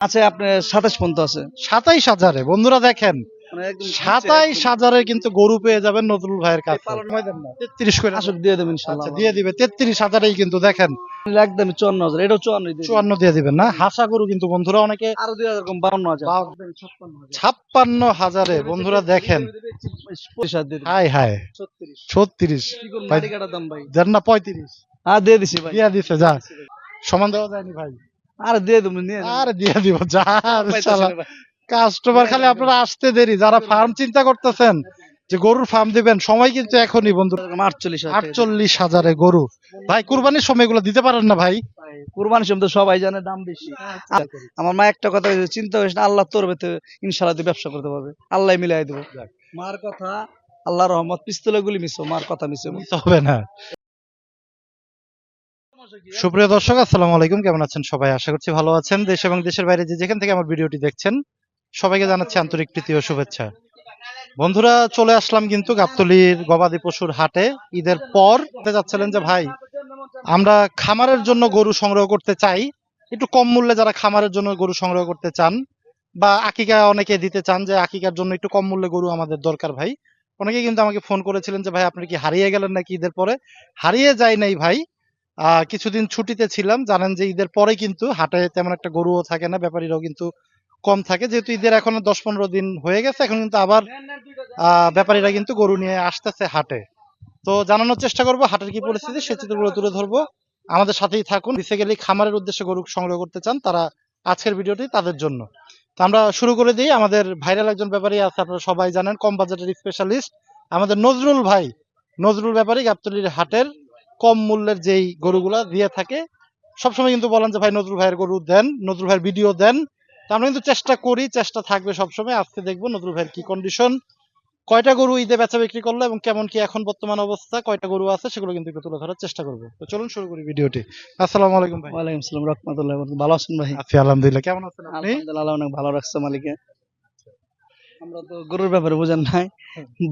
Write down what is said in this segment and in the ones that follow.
আছে আপনার সাতাশ পর্যন্ত আছে। সাতাইশ হাজারে বন্ধুরা দেখেন মানে সাতাইশ হাজারে কিন্তু গরু পেয়ে যাবেন নজরুল ভাইয়ের কাছে। তেত্রিশ করে। আসলে দিয়ে দেবেন আচ্ছা দিয়ে দিবে। তেত্রিশ হাজারেই কিন্তু দেখেন একদম চুয়ান্ন হাজার চুয়ান্ন চুয়ান্ন দিয়ে দিবেন না? হাসা গরু কিন্তু বন্ধুরা অনেকে আরও দুই হাজার কম বাউন্ন হাজার। ছাপ্পান্ন হাজারে। বন্ধুরা দেখেন। হাই হাই। ছত্রিশ। দেন না পঁয়ত্রিশ। হ্যাঁ দিয়ে দিছি ভাই। দিয়া দিছে যা। সমান দেওয়া যায়নি ভাই। আর দিয়ে দেবেন নিয়ে আর দিয়ে দিব যা পাইতাছি শালা না। ভাই। কাস্টমার খালি আপনারা আসতে দেরি যারা ফার্ম চিন্তা করতেছেন যে গরুর ফার্ম দিবেন সময় কিন্তু এখনই বন্ধু। আটচল্লিশ আটচল্লিশ হাজারে গরু। ভাই কুরবানির সময় এগুলো দিতে পারেন না ভাই? কুরবানির সময় তো সবাই জানে দাম বেশি। আর আমার মা একটা কথা চিন্তা করিস না আল্লাহ তোর ভেতরে তুই ব্যবসা করতে পারবে। আল্লাহ মিলাই দেবো। মার কথা আল্লাহ রহমত পিস্তলে গুলি মিশো মার কথা মিশো। হবে না। সুপ্রিয় দর্শক, আসসালামু আলাইকুম। কেমন আছেন সবাই? আশা করছি ভালো আছেন। দেশ এবং দেশের বাইরে যে যেখান থেকে আমার ভিডিওটি দেখছেন, সবাইকে জানাচ্ছি আন্তরিক প্রীতি ও শুভেচ্ছা। বন্ধুরা, চলে আসলাম কিন্তু গাবতলির গবাদি পশুর হাটে। ঈদের পর যাচ্ছিলেন যে, ভাই, আমরা খামারের জন্য গরু সংগ্রহ করতে চাই। একটু কম মূল্যে যারা খামারের জন্য গরু সংগ্রহ করতে চান, বা আকিকা অনেকে দিতে চান যে, আকিকার জন্য একটু কম মূল্যে গরু আমাদের দরকার, ভাই। অনেকে কিন্তু আমাকে ফোন করেছিলেন যে, ভাই, আপনি কি হারিয়ে গেলেন নাকি ঈদের পরে? হারিয়ে যায় নাই, ভাই। কিছুদিন ছুটিতে ছিলাম, জানেন যে ঈদের পরে কিন্তু হাটে তেমন একটা গরুও থাকে না, ব্যাপারীরাও কিন্তু কম থাকে। যেহেতু ঈদের এখনও দশ পনেরো দিন হয়ে গেছে, এখন কিন্তু আবার ব্যাপারীরা কিন্তু গরু নিয়ে আসতেছে হাটে। তো জানানোর চেষ্টা করব, হাটের কি পরিস্থিতি সে চিত্রগুলো তুলে ধরবো। আমাদের সাথেই থাকুন। বেসিক্যালি খামারের উদ্দেশ্যে গরু সংগ্রহ করতে চান তারা আজকের ভিডিওটি তাদের জন্য। তো আমরা শুরু করে দিই। আমাদের ভাইরাল একজন ব্যাপারী আছে, আপনারা সবাই জানেন, কম বাজেটের স্পেশালিস্ট আমাদের নজরুল ভাই, নজরুল ব্যাপারী গাবতলির হাটের কম মূল্যের যেই গরুগুলা দিয়ে থাকে সবসময় কিন্তু বলেন যে ভাই নজরুল ভাইয়ের গরু দেন নজরুল ভাইয়ের ভিডিও দেন। তো আমরা কিন্তু চেষ্টা করি চেষ্টা থাকবে সবসময়। আজকে দেখব নজরুল ভাইয়ের কি কন্ডিশন কয়টা গরু ঈদে বেচা বিক্রি করল এবং কেমন কি এখন বর্তমান অবস্থা কয়টা গরু আছে সেগুলো কিন্তু তুলে ধরার চেষ্টা করব। তো চলুন শুরু করি ভিডিওটি। আসসালামু আলাইকুম ভাই। ওয়ালাইকুম সালাম রহমতুল্লাহ ভালো আছেন ভাই? আছি আলহামদুলিল্লাহ। কেমন আছেন আপনি? আলহামদুলিল্লাহ অনেক ভালো রাখছে মালিকে। আমরা তো গরুর ব্যাপারে বুঝেন নাই।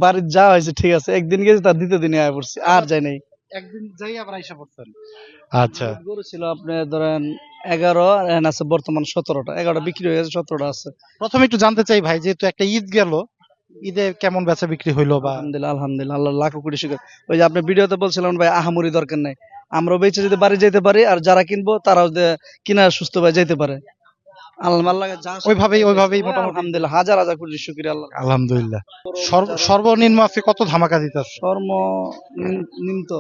বাড়ির যা হয়েছে ঠিক আছে। একদিন গেছি তার দ্বিতীয় দিনে আয় পড়ছি আর যাই নাই। একদিন যাই আবার আইসা পড়ছেন আচ্ছা। গরু ছিল আপনি ধরেন এগারো আর এখন আছে বর্তমান সতেরোটা। এগারোটা বিক্রি হয়ে গেছে সতেরোটা আছে। প্রথমে একটু জানতে চাই ভাই যেহেতু একটা ঈদ গেল ঈদে কেমন বেচা বিক্রি হইল বা? আলহামদুলিল্লাহ আলহামদুলিল্লাহ আল্লাহ লাখো কোটি শুকর। ওই যে আপনি ভিডিওতে বলছিলেন ভাই আহামরি দরকার নাই। আমরা বেঁচে যদি বাড়ি যেতে পারি আর যারা কিনবো তারাও কিনা সুস্থ ভাবে যেতে পারে। ওইভাবেই ওইভাবেই মোটামুটি। আলহামদুলিল্লাহ হাজার হাজার কোটি শুক্রিয়া আল্লাহ আলহামদুলিল্লাহ। সর্বনিম্ন আজকে কত ধামাকা দিতেছে সর্বনিম্ন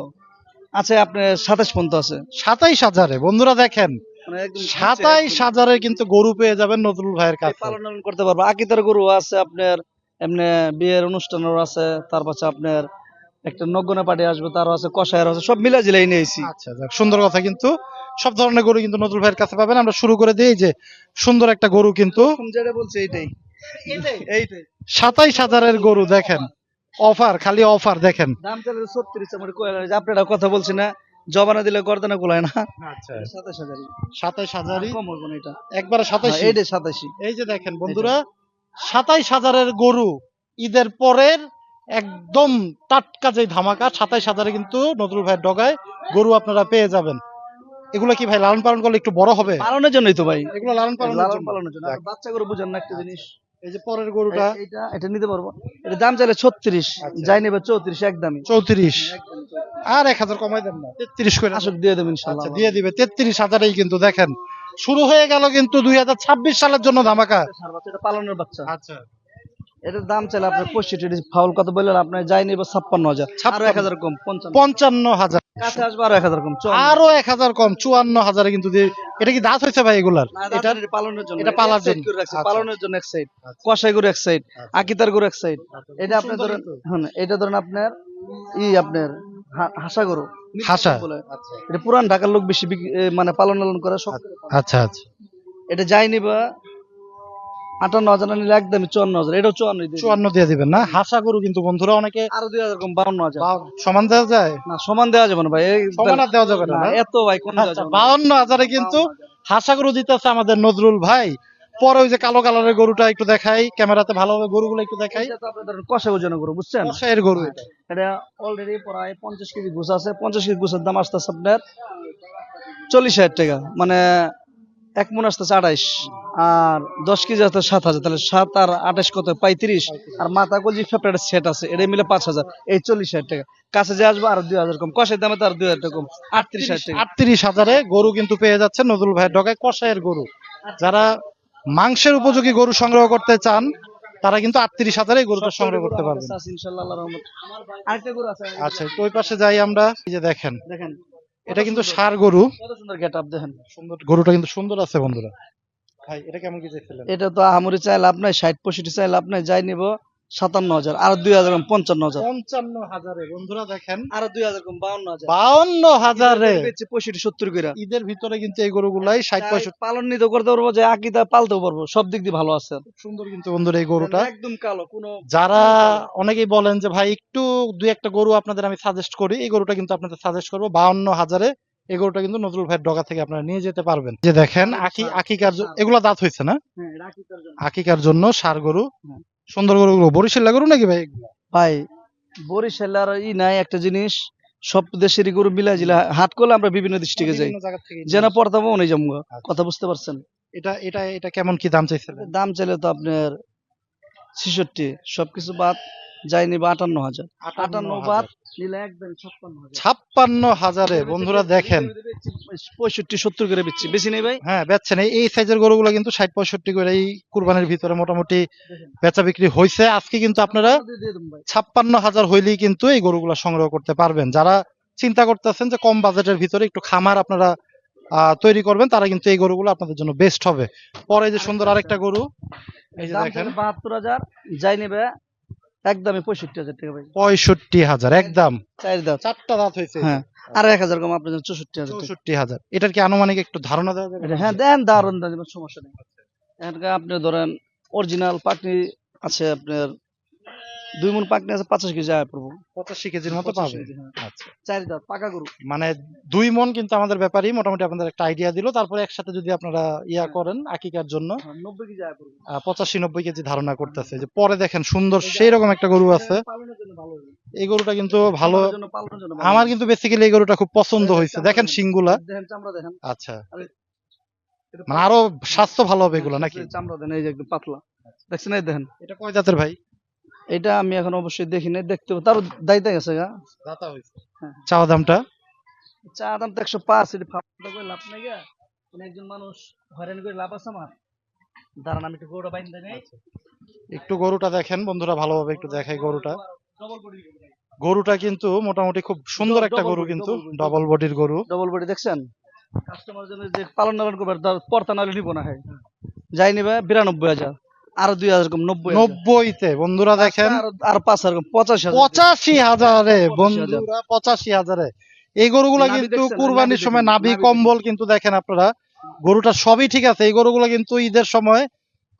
আছে আপনার সাতাশ পর্যন্ত আছে। সাতাইশ হাজারে বন্ধুরা দেখেন মানে সাতাইশ হাজারে কিন্তু গরু পেয়ে যাবেন নজরুল ভাইয়ের কাছে। পালন করতে পারব। আকিতার গরু আছে আপনার এমনি বিয়ের অনুষ্ঠানের আছে তারপর আছে আপনার একটা নগ্ন পার্টি আসবে তারও আছে কষায়ের আছে সব মিলা জিলাই নিয়েছি। আচ্ছা যাক সুন্দর কথা কিন্তু। সব ধরনের গরু কিন্তু নজরুল ভাইয়ের কাছে পাবেন। আমরা শুরু করে দিই যে সুন্দর একটা গরু কিন্তু যেটা বলছে এইটাই। এইটাই। সাতাইশ হাজারের গরু দেখেন। অফার খালি অফার দেখেন। দাম চলে ছত্রিশ আমার আপনারা কথা বলছি না জবানা দিলে গর্দানা কোলায় না। আচ্ছা। সাতাশ হাজারই। সাতাইশ হাজারই? কম হবে না এটা। একবারে সাতাইশ হ্যাঁ, সাতাশি এই যে দেখেন বন্ধুরা সাতাইশ হাজারের গরু ঈদের পরের একদম টাটকা যে ধামাকা সাতাইশ হাজারে কিন্তু নজরুল ভাইয়ের ডগায় গরু আপনারা পেয়ে যাবেন। এগুলো কি ভাই লালন পালন করলে একটু বড় হবে? পালনের জন্যই তো ভাই। এগুলো লালন পালনের লালন পালনের জন্য। বাচ্চা গরু বুঝেন না একটা জিনিস। এই যে পরের গরুটা। এ- এটা নিতে পারব। এটা দাম চাইলে ছত্রিশ। আচ্ছা। যাই নেবে চৌত্রিশ একদমই। চৌত্রিশ। আর এক হাজার কমাই দেন না। তেত্রিশ করে। আসুক দিয়ে দেবেন ইনশাল্লাহ। আচ্ছা দিয়ে দিবে। তেত্রিশ হাজারেই কিন্তু দেখেন। শুরু হয়ে গেল কিন্তু দুই হাজার ছাব্বিশ সালের জন্য ধামাকা। পালনের বাচ্চা। আচ্ছা। এটার দাম চাইলে আপনার পঁয়ষট্টি ফাউল কত বললেন? আপনার যাই নেবে ছাপ্পান্ন হাজার। আরও এক হাজার কম পঞ্চান্ন। হাজার। কাছে আসবে আরও এক হাজার কম আরও এক হাজার কম চুয়ান্ন হাজারে কিন্তু এটা কি হয়েছে ভাই এগুলার? এটা পালনের জন্য। এটা পালার জন্য। আচ্ছা। পালনের জন্য এক সাইড আচ্ছা। কষাই গরু এক সাইড আচ্ছা। আকিতার গরু এক সাইড এটা আপনি ধরেন হ্যাঁ, এটা ধরেন আপনার ই আপনার হাসা গরু। হাসা। এটা পুরান ঢাকার লোক বেশি মানে পালন টালন করে সব আচ্ছা আচ্ছা। এটা যাই নিবা আটান্ন হাজার নিলে একদমই চুয়ান্ন হাজার। এটাও চুয়ান্ন চুয়ান্ন দিয়ে দিবেন না? হাসা গরু কিন্তু বন্ধুরা অনেকে আরও দুই হাজার কম বাউন্ন হাজার। সমান দেওয়া যায়? না সমান দেওয়া যাবে না ভাই। সমান আর দেওয়া যাবে না না, না? এত ভাই কোন দেওয়া আচ্ছা, যাবে না। বাউন্ন হাজারে কিন্তু হাসা গরু দিতেছে আমাদের নজরুল ভাই। পরে ওই যে কালো কালারের গরুটা একটু দেখাই ক্যামেরাতে ভালোভাবে গরুগুলো একটু দেখাই। এটা কষা ওজন গরু বুঝছেন? কষাইয়ের গরু এটা। এটা অলরেডি প্রায় পঞ্চাশ কেজি ঘুষ আছে। পঞ্চাশ কেজি ঘুষের দাম আসতেছে আপনার চল্লিশ হাজার টাকা। মানে এক মন আসতেছে আঠাইশ আর দশ কেজি আসতে সাত হাজার। তাহলে সাত আর আঠাইশ কত? পঁয়ত্রিশ। আর মাথা কলজি ফেপড়ার সেট আছে এটা মিলে পাঁচ হাজার। এই চল্লিশ হাজার টাকা। কাছে যে আসব আর দুই হাজার কম। কষের দামে তো আর দুই হাজার টাকা কম। আটত্রিশ হাজার টাকা। আটত্রিশ হাজারে গরু কিন্তু পেয়ে যাচ্ছে নজরুল ভাইয়ের ডগায় কষায়ের গরু। যারা মাংসের উপযোগী গরু সংগ্রহ করতে চান তারা কিন্তু আটত্রিশ হাজারে গরুটা সংগ্রহ করতে পারবেন। আছে আচ্ছা ওই পাশে যাই আমরা। এই যে দেখেন। দেখেন। এটা কিন্তু সার গরু। কত সুন্দর গেট আপ দেখেন। সুন্দর। গরুটা কিন্তু সুন্দর আছে বন্ধুরা। ভাই এটা কেমন কি চাইছিলেন এটা তো আহামরি চাই লাভ নাই ষাট পঁয়ষট্টি চাই লাভ নাই যাই নিব। সাতান্ন হাজার আর দুই হাজার কম পঞ্চান্ন হাজার। পঞ্চান্ন হাজারে বন্ধুরা দেখেন। আর দুই হাজার কম বাউন্ন হাজার। বাউন্ন হাজারে। পঁয়ষট্টি সত্তর করে। ঈদের ভিতরে কিন্তু এই গরুগুলাই ষাট পঁয়ষট্টি পালন নিতে করতে পারব যে আকিদা পালতেও পারব সব দিক দিয়ে ভালো আছে। সুন্দর কিন্তু বন্ধুরা এই গরুটা। একদম কালো কোনো যারা অনেকেই বলেন যে ভাই একটু দুই একটা গরু আপনাদের আমি সাজেস্ট করি। এই গরুটা কিন্তু আপনাদের সাজেস্ট করব বাউন্ন হাজারে। এই গরুটা কিন্তু নজরুল ভাইয়ের ডগা থেকে আপনারা নিয়ে যেতে পারবেন। যে দেখেন আকি আকিকার এগুলা দাঁত হয়েছে না? হ্যাঁ। আকিকার জন্য সার গরু। হ্যাঁ। সুন্দর গরুগুলো বরিশাল গরু নাকি ভাই? এগুলা? ভাই বরিশাল আর ই নাই একটা জিনিস। সব দেশেরই গরু মিলাই জিলা হাট করলে আমরা বিভিন্ন ডিস্ট্রিক্টে যাই। যেন পড়তাম ওনে যাব আচ্ছা। কথা বুঝতে পারছেন? এটা এটা এটা কেমন কি দাম চাইছিলেন? দাম চাইলে তো আপনার ছেষট্টি সবকিছু বাদ যায়নি বা আটান্ন হাজার। আটান্ন বাদ ছাপ্পান্ন হাজারে। বন্ধুরা দেখেন পঁয়ষট্টি সত্তর করে বেচছি। বেশি নেই ভাই? হ্যাঁ বেচছেন এই- সাইজের গরুগুলো কিন্তু ষাট পঁয়ষট্টি করে এই কুরবানির ভিতরে মোটামুটি বেচা বিক্রি হয়েছে আজকে কিন্তু আপনারা। ছাপ্পান্ন হাজার হইলেই কিন্তু এই গরুগুলো সংগ্রহ করতে পারবেন। যারা চিন্তা করতেছেন যে কম বাজেটের ভিতরে একটু খামার আপনারা তৈরি করবেন তারা কিন্তু এই গরুগুলো আপনাদের জন্য বেস্ট হবে। পরে যে সুন্দর আরেকটা গরু এই যে দেখেন। বাহাত্তর হাজার। যাই নেবে একদমই পঁয়ষট্টি হাজার টাকা ভাই পঁয়ষট্টি হাজার একদম। চার দাম চারটা দাঁত হয়েছে। হ্যাঁ আর এক হাজার কম আপনার চৌষট্টি হাজার। চৌষট্টি হাজার। এটার কি আনুমানিক একটু ধারণা দেওয়া যাবে? হ্যাঁ দেন দারুণ দেন সমস্যা নেই। এখানকার আপনি ধরেন অরিজিনাল পাকনি আছে আপনার দুই মন পাকনি আছে পঞ্চাশ কেজি আয় পড়ব। পঁচাশি কেজির মতো পাবে হ্যাঁ। আচ্ছা। চার দাঁত পাকা গরু। মানে দুই মন কিন্তু আমাদের ব্যাপারই মোটামুটি আপনাদের একটা আইডিয়া দিল। তারপরে একসাথে যদি আপনারা ইয়া করেন আকিকার জন্য হ্যাঁ, নব্বই কেজি আয় পড়ব। পঁচাশি নব্বই কেজি ধারণা করতেছে। যে পরে দেখেন সুন্দর সেই রকম একটা গরু আছে। এই গরুটা কিন্তু ভালো আমার কিন্তু বেসিক্যালি এই গরুটা খুব পছন্দ হয়েছে। দেখেন সিংগুলা আচ্ছা। মানে আরও স্বাস্থ্য ভালো হবে এগুলো নাকি? চামড়া দেন এই যে একদম পাতলা। দেখছেন এই দেখেন। এটা কয় জাতের ভাই? এটা আমি এখন অবশ্যই দেখি নাই দেখতে তার দায়িত্ব গেছে গা। দাতা হয়েছে হ্যাঁ। চাওয়া দামটা? চা দাম তো একশো পাঁচ এটি ফাঁপটা করে লাভ নাই গা। কোনো একজন মানুষ হয়রানি করে লাভ আছে আমার? দাঁড়ান আমি একটু গরুটা বাইন্দা নেই। একটু গরুটা দেখেন বন্ধুরা ভালোভাবে একটু দেখাই গরুটা। ডবল বডি গরুটা কিন্তু মোটামুটি খুব সুন্দর একটা গরু কিন্তু ডবল বডির গরু। ডবল বডি দেখছেন? কাস্টমার জন্য যে পালন টালন করবে তার পর্তা নাহলে নিবো না হয়। যাই নিবে বিরানব্বই হাজার। আরও দুই হাজার কম নব্বই নব্বইতে বন্ধুরা দেখেন। আরও পাঁচ হাজার পঁচাশি পঁচাশি হাজারে বন্ধুরা পঁচাশি হাজারে। এই গরুগুলা কিন্তু? কুরবানির সময় নাভি কম্বল কিন্তু দেখেন আপনারা। গরুটা সবই ঠিক আছে এই গরুগুলা কিন্তু ঈদের সময়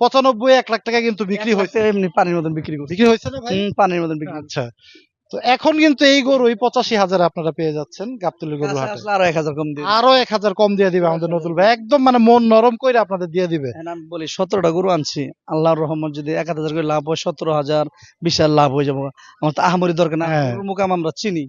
পঁচানব্বই এক লাখ টাকা কিন্তু বিক্রি হয়েছে এমনি পানির মতন বিক্রি বিক্রি হয়েছে না পানির মতন বিক্রি আচ্ছা। তো এখন কিন্তু এই গরু এই পঁচাশি হাজারে আপনারা পেয়ে যাচ্ছেন গাবতলি গরু হাটে। আরও এক হাজার কম দিবে আরও এক হাজার কম দিয়ে দিবে আমাদের নতুন ভাই। একদম মানে মন নরম করে আপনাদের দিয়ে দিবে। আমি বলি সতেরোটা গরু আনছি। আল্লাহর রহমত যদি এক হাজার করে লাভ হয় সতেরো হাজার বিশাল লাভ হয়ে যাব। আমার তো আহামরি দরকার না। হ্যাঁ। মুকাম আমরা চিনি।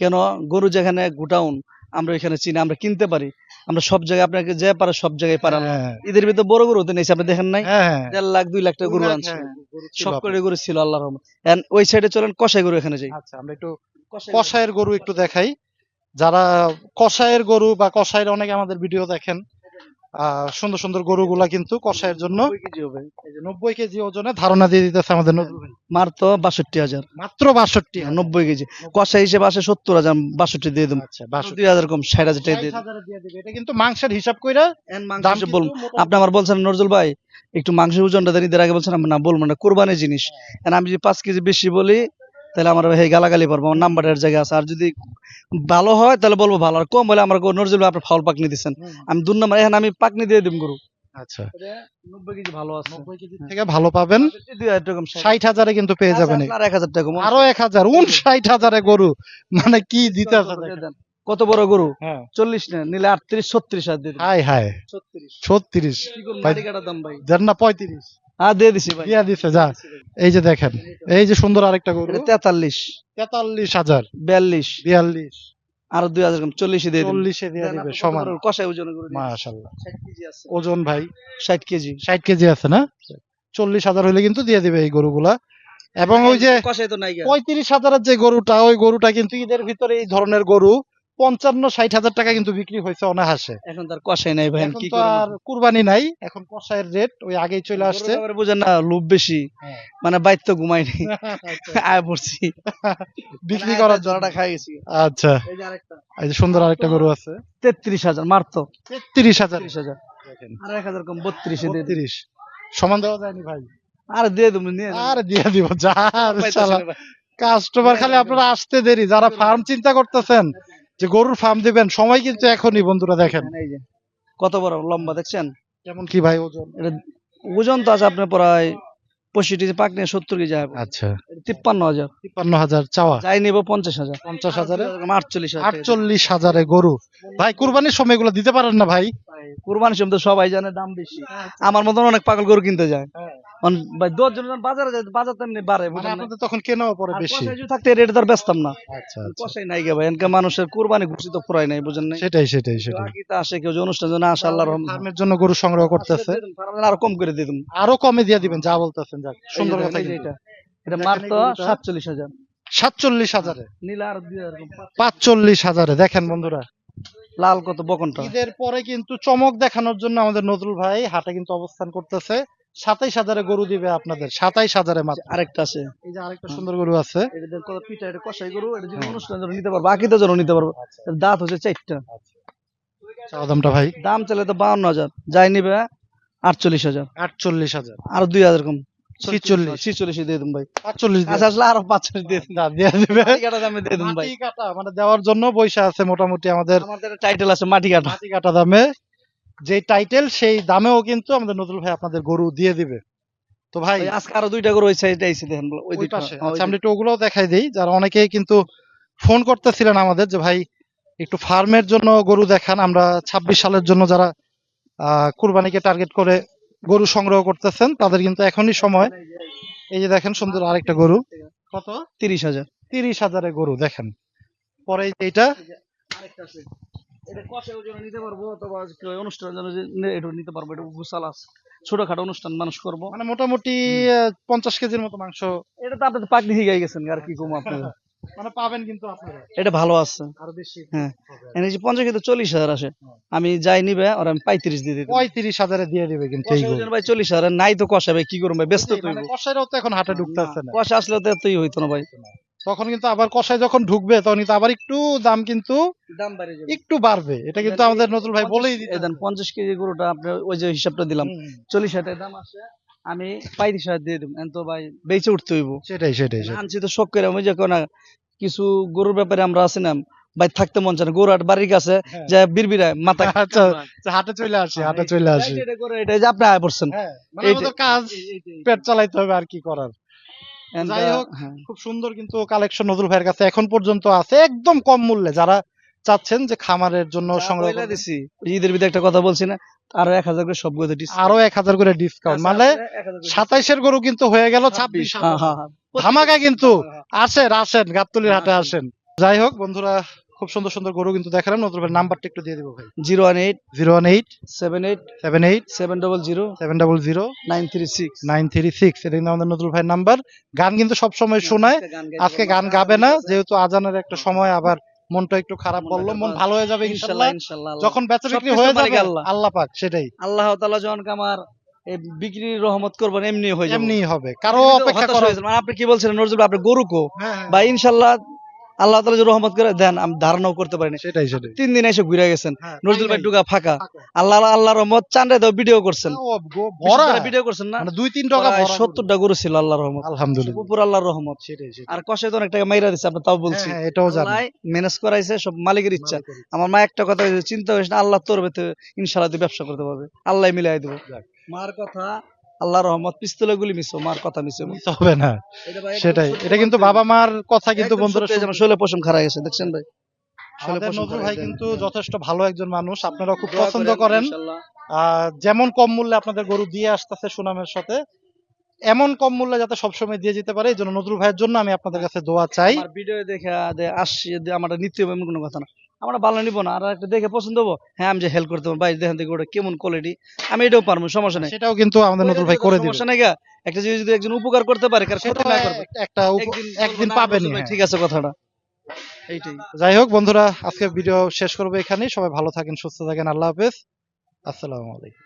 কেন? গরু যেখানে গোটাউন আমরা এখানে চিনি আমরা কিনতে পারি। আমরা সব জায়গায় আপনাকে যে পারে সব জায়গায় পারাম হ্যাঁ। ঈদের ভিতরে বড় গরু হতে নিয়েছি আপনি দেখেন নাই? হ্যাঁ দেড় লাখ দুই লাখ টাকা গরু আনছি। হ্যাঁ, সব করে গরু ছিল আল্লাহ রহমান ওই সাইডে চলেন কষাই গরু এখানে যাই। আচ্ছা আমরা একটু কষায়ের গরু। একটু দেখাই। যারা কষায়ের গরু বা কষায়ের অনেকে আমাদের ভিডিও দেখেন সুন্দর সুন্দর গরুগুলা কিন্তু কষায়ের জন্য নব্বই কেজি হবে। এই যে নব্বই কেজি ওজনে ধারণা দিয়ে দিতেছে আমাদের। মার তো বাষট্টি হাজার। মাত্র বাষট্টি নব্বই কেজি। কষাই হিসেবে আসে সত্তর হাজার বাষট্টি দিয়ে দেবো। আচ্ছা বাষট্টি। হাজার কম ষাট হাজার টাকা দিয়ে এটা কিন্তু মাংসের হিসাব কইরা বলুন আপনি আমার বলছেন নজরুল ভাই একটু মাংসের ওজনটা দেন ঈদের আগে বলছেন আমি না বলব না কোরবানির জিনিস। And আমি যদি পাঁচ কেজি বেশি বলি তাহলে আমার ভাই গালাগালি পারব আমার নাম্বারের জায়গা আছে। আর যদি ভালো হয় তাহলে বলব ভালো। আর কম হলে আমার গো- নজরুল ভাই আপনি ফাউল পাকনি দিচ্ছেন আমি দু নম্বর এখন আমি পাকনি দিয়ে দিব গরু। আচ্ছা। কেজি ভালো আছে। কেজি থেকে ভালো পাবেন। দুই হাজার টাকা কম ষাট। ষাট হাজারে কিন্তু পেয়ে যাবেন। আচ্ছা, আর এক হাজার টাকা আরও গরু। মানে কি দিতে। কত বড় গরু? হ্যাঁ। চল্লিশ না নিলে আটত্রিশ ছত্রিশ হাজার দিয়ে দেন। হাই হাই ছত্রিশ। ছত্রিশ। ভাই- দাম ভাই? না পঁয়ত্রিশ। হ্যাঁ দিয়ে দিছি ভাই। দিয়া দিছে যা। এই যে দেখেন এই যে সুন্দর আরেকটা গরু। এটা তেতাল্লিশ। তেতাল্লিশ হাজার। বিয়াল্লিশ। বিয়াল্লিশ। আর দুই হাজার চল্লিশে দিয়ে চল্লিশে দিয়ে দিবে সমান। কষাই ওজন মাশাল্লাহ 60 কেজি আছে। ওজন ভাই। ষাট কেজি। ষাট কেজি আছে না? চল্লিশ হাজার হলে কিন্তু দিয়ে দিবে এই গরুগুলা। এবং ওই যে পঁয়ত্রিশ হাজারের যে গরুটা ওই গরুটা কিন্তু ঈদের ভিতরে এই ধরনের গরু পঞ্চান্ন ষাট হাজার টাকা কিন্তু বিক্রি হয়েছে অনাহাসে এখন তার কষাই নাই ভাই এখন কি তো আর কুরবানি নাই এখন কষায়ের রেট ওই আগেই চলে আসছে। বুঝেন না লোভ বেশি। হ্যাঁ। মানে বাইর তো ঘুমাইনি আয় পড়ছি। বিক্রি করার জড়াটা খাই গেছি আচ্ছা। এই যে আরেকটা। এই যে সুন্দর আরেকটা গরু আছে। তেত্রিশ হাজার মারতো তেত্রিশ হাজার। তিরিশ হাজার। আর এক হাজার কম বত্রিশে দিয়ে তিরিশ সমান দেওয়া যায়নি ভাই। আর দিয়ে দেবো নিয়ে আর দিয়ে দিব। যা না। কাস্টমার খালি আপনারা আসতে দেরি। যারা ফার্ম চিন্তা করতেছেন যে গরুর ফার্ম দিবেন সময় কিন্তু এখনই বন্ধুরা দেখেন। এই যে কত বড় লম্বা দেখছেন? কেমন কি ভাই ওজন? এটা ওজন তো আছে আপনার প্রায় পঁয়ষট্টি পাক নিয়ে সত্তর কেজি আচ্ছা। তিপ্পান্ন হাজার। তিপ্পান্ন হাজার চাওয়া। যাই নিবো পঞ্চাশ হাজার। পঞ্চাশ হাজারে? আটচল্লিশ হাজার আটচল্লিশ হাজারে গরু। ভাই কুরবানির সময় এগুলো দিতে পারেন না ভাই? কুরবানির সময় তো সবাই জানে দাম বেশি। আমার মতন অনেক পাগল গরু কিনতে যায়। ভাই দশ জন বাজারে যায় বাজার তেমনি বাড়ে মানে? আপনাদের তখন কেনাও পরে বেশি। থাকতে রেট দর বেচতাম না। আচ্ছা আচ্ছা। কষাই নাই গে ভাই এনকে মানুষের কুরবানি ঘুষি তো ফুরাই নাই বুঝেন নাই? সেটাই সেটাই সেটাই। আসে কেউ অনুষ্ঠান জন্য আসে আল্লাহর রহমত। ফার্মের জন্য গরু সংগ্রহ করতেছে। আরও কম করে দিতাম আরও কমে দিয়ে দিবেন যা বলতেছেন যাক সুন্দর কথা। এটা। এটা সাতচল্লিশ হাজার। সাতচল্লিশ হাজারে। নীলা আর দুই হাজার কম। পাঁচচল্লিশ হাজারে দেখেন বন্ধুরা। লাল কত বকনটা। ঈদের পরে কিন্তু চমক দেখানোর জন্য আমাদের নজরুল ভাই হাটে কিন্তু অবস্থান করতেছে। সাতাইশ হাজারে গরু দিবে আপনাদের সাতাইশ হাজারে মাত্র। আরেকটা আছে। এই যে আরেকটা সুন্দর গরু আছে। এটা কত পিঠা এটা কষাই গরু এটা যদি। অনুষ্ঠান জন্য নিতে পারব বাকিতে জন্য নিতে পারব। দাঁত হচ্ছে চারটা। চাওয়া দামটা ভাই? দাম চলে তো বাউন্ন হাজার যাই নিবে আটচল্লিশ হাজার। আটচল্লিশ হাজার। আর দুই হাজার কম। ছিচল্লিশ। ছিচল্লিশ দিয়ে দিন ভাই। আচ্ছা আসলে আরও পাঁচচল্লিশ দিয়ে দিন না, দিয়ে দিবে। কাটা দামে দিয়ে দিন ভাই। কাটা মানে দেওয়ার জন্য পয়সা আছে মোটামুটি আমাদের। আমাদের টাইটেল আছে মাটি কাটা। মাটি কাটা দামে। যে টাইটেল সেই দামেও কিন্তু আমাদের নজরুল ভাই আপনাদের গরু দিয়ে দিবে। তো ভাই আজকে আরও দুইটা গরু ওই সাইডে আইছে দেখেন ওই দুইটা আচ্ছা আমরা একটু ওগুলোও দেখাই দিই। যারা অনেকেই কিন্তু ফোন করতেছিলেন আমাদের যে ভাই একটু ফার্মের জন্য গরু দেখান। আমরা ছাব্বিশ সালের জন্য যারা আহ কুরবানিকে টার্গেট করে গরু সংগ্রহ করতেছেন তাদের কিন্তু এখনই সময়। এই যে দেখেন সুন্দর আরেকটা গরু। কত? তিরিশ হাজার। তিরিশ হাজারের গরু দেখেন। পরে এইটা এটা নিতে পারব অথবা যে এটা নিতে পারব এটা গুসাল আছে। ছোটখাটো অনুষ্ঠান মানুষ করব। মানে মোটামুটি পঞ্চাশ কেজির মতো মাংস এটা তো আপনি তো পাকনি গেছেন আর কি কম আপনার মানে পাবেন কিন্তু আপনারা। এটা ভালো আছে। আরও বেশি হ্যাঁ। এনে যে পঞ্চাশ কিন্তু চল্লিশ হাজার আসে। আমি যাই নিবে আর আমি পঁয়ত্রিশ দিয়ে দিই পঁয়ত্রিশ হাজারে দিয়ে দিবে কিন্তু এই কষা ভাই চল্লিশ হাজার। নাই তো কষা ভাই কি করব ভাই? ব্যস্ত তো মানে কষাইরাও তো এখন হাটে ঢুকতেছে না। কষা আসলে তো এতই হইতো না ভাই। তখন কিন্তু আবার কষাই যখন ঢুকবে তখন কিন্তু আবার একটু দাম কিন্তু দাম বাড়ে যাবে। একটু বাড়বে। এটা কিন্তু আমাদের নতুন ভাই বলেই দিতেন দেন পঞ্চাশ কেজি গরুটা আপনি ওই যে হিসাবটা দিলাম। চল্লিশ হাজার দাম আসে। আমি পঁয়ত্রিশ হাজার দিয়ে দিব। তো ভাই বেঁচে উঠতে হইব। সেটাই সেটাই। আনছি তো শখ করে আমি যে না কিছু গরুর ব্যাপারে আমরা আছি না ভাই থাকতে মন চায় গরু হাট বাড়ির কাছে হ্যাঁ। যে বিড়বিড়ায় মাথা আচ্ছা আচ্ছা, হাটে চলে আসি হাটে চলে আসি। এটা করে এটা যে আপনি আয় পড়ছেন। হ্যাঁ মানে কাজ পেট চালাইতে হবে আর কি করার। যাই হোক, হ্যাঁ। খুব সুন্দর কিন্তু কালেকশন নজরুল ভাইয়ের কাছে এখন পর্যন্ত আছে একদম কম মূল্যে। যারা চাচ্ছেন যে খামারের জন্য সংগ্রহ দিছি। ঈদের ভিতরে একটা কথা বলছি না আরও এক হাজার করে সবগুলো আরও এক হাজার করে ডিসকাউন্ট মানে সাতাইশের গরু কিন্তু হয়ে গেল ছাব্বিশ। হ্যাঁ হ্যাঁ হ্যাঁ। ধামাকা কিন্তু। আসেন আসেন গাবতলির হাটে আসেন। আসেন। যাই হোক বন্ধুরা খুব সুন্দর সুন্দর গরু কিন্তু দেখালাম। নতুন ভাই নাম্বারটা একটু দিয়ে দিব ভাই। Zero one eight zero one eight seven eight seven eight seven double zero seven double zero nine three six. Nine three six. এটা কিন্তু আমাদের নতুন ভাইয়ের নাম্বার। গান কিন্তু সবসময় শোনায়। আজকে গান গাবে না যেহেতু আজানের একটা সময় আবার মনটা একটু খারাপ করল বলল মন ভালো হয়ে যাবে ইনশাল্লাহ ইনশাল্লাহ। যখন বেচা বিক্রি হয়ে যাবে আল্লাহ। আল্লাহ পাক সেটাই। আল্লাহ তাআলা যখন আমার এই বিক্রির রহমত করবেন এমনি হয়ে যাবে। এমনি হবে। কারও অপেক্ষা করা। হয়ে আপনি কি বলছিলেন নজরুল আপনি গরু কো? হ্যাঁ, বা ইনশাল্লাহ আল্লাহ তাআলা যে রহমত করে দেন আমি ধারণাও করতে পারিনি। সেটাই সেটাই। তিন দিন এসে ঘুরে গেছেন। হ্যাঁ, নজরুল ভাই টুকা ফাঁকা। আল্লাহ আল্লাহ রহমত চান্ডে দাও ভিডিও করছেন। ভিডিও করছেন না? মানে দুই তিন টাকা সত্তরটা গরু ছিল আল্লাহ রহমত। আলহামদুলিল্লাহ। উপর আল্লাহর রহমত। সেটাই আর কষে তো অনেক টাকা মাইরা দিচ্ছে আপনি তাও বলছি। হ্যাঁ, এটাও জানি। ম্যানেজ করাইছে সব মালিকের ইচ্ছা। আমার মা একটা কথা চিন্তা করিস না আল্লাহ তোর ভেতরে ইনশাল্লাহ তুই ব্যবসা করতে পারবে। আল্লাহ মিলাই দেবো। মার কথা আল্লাহ রহমত পিস্তলে গুলি মিশো মার কথা মিশো নিতে হবে না। সেটাই। এটা কিন্তু বাবা মার কথা কিন্তু বন্ধুরা। শোলে পশম খারাপ গেছে দেখছেন ভাই? নজরুল ভাই কিন্তু যথেষ্ট ভালো একজন মানুষ। আপনারা খুব পছন্দ করেন। যেমন কম মূল্যে আপনাদের গরু দিয়ে আসতেছে সুনামের সাথে এমন কম মূল্যে যাতে সবসময় দিয়ে যেতে পারে এই জন্য নজরুল ভাইয়ের জন্য আমি আপনাদের কাছে দোয়া চাই। ভিডিও দেখে আসছি আমার নিতে হবে এমন কোনো কথা না। আমরা ভালো নিবো না আর একটা দেখে পছন্দ হব। হ্যাঁ আমি যে হেল্প করতে পারব ভাই দেখেন দেখি ওটা কেমন কোয়ালিটি আমি এটাও পারব সমস্যা নেই। সেটাও কিন্তু আমাদের নতুন ভাই করে দিবে। সমস্যা নেই একটা জিনিস যদি একজন উপকার করতে পারে কার ক্ষতি না করবে। একটা একদিন পাবেন হ্যাঁ। ঠিক আছে কথাটা। এইটাই। যাই হোক বন্ধুরা আজকে ভিডিও শেষ করব এখানেই। সবাই ভালো থাকেন সুস্থ থাকেন। আল্লাহ হাফেজ। আসসালামু আলাইকুম।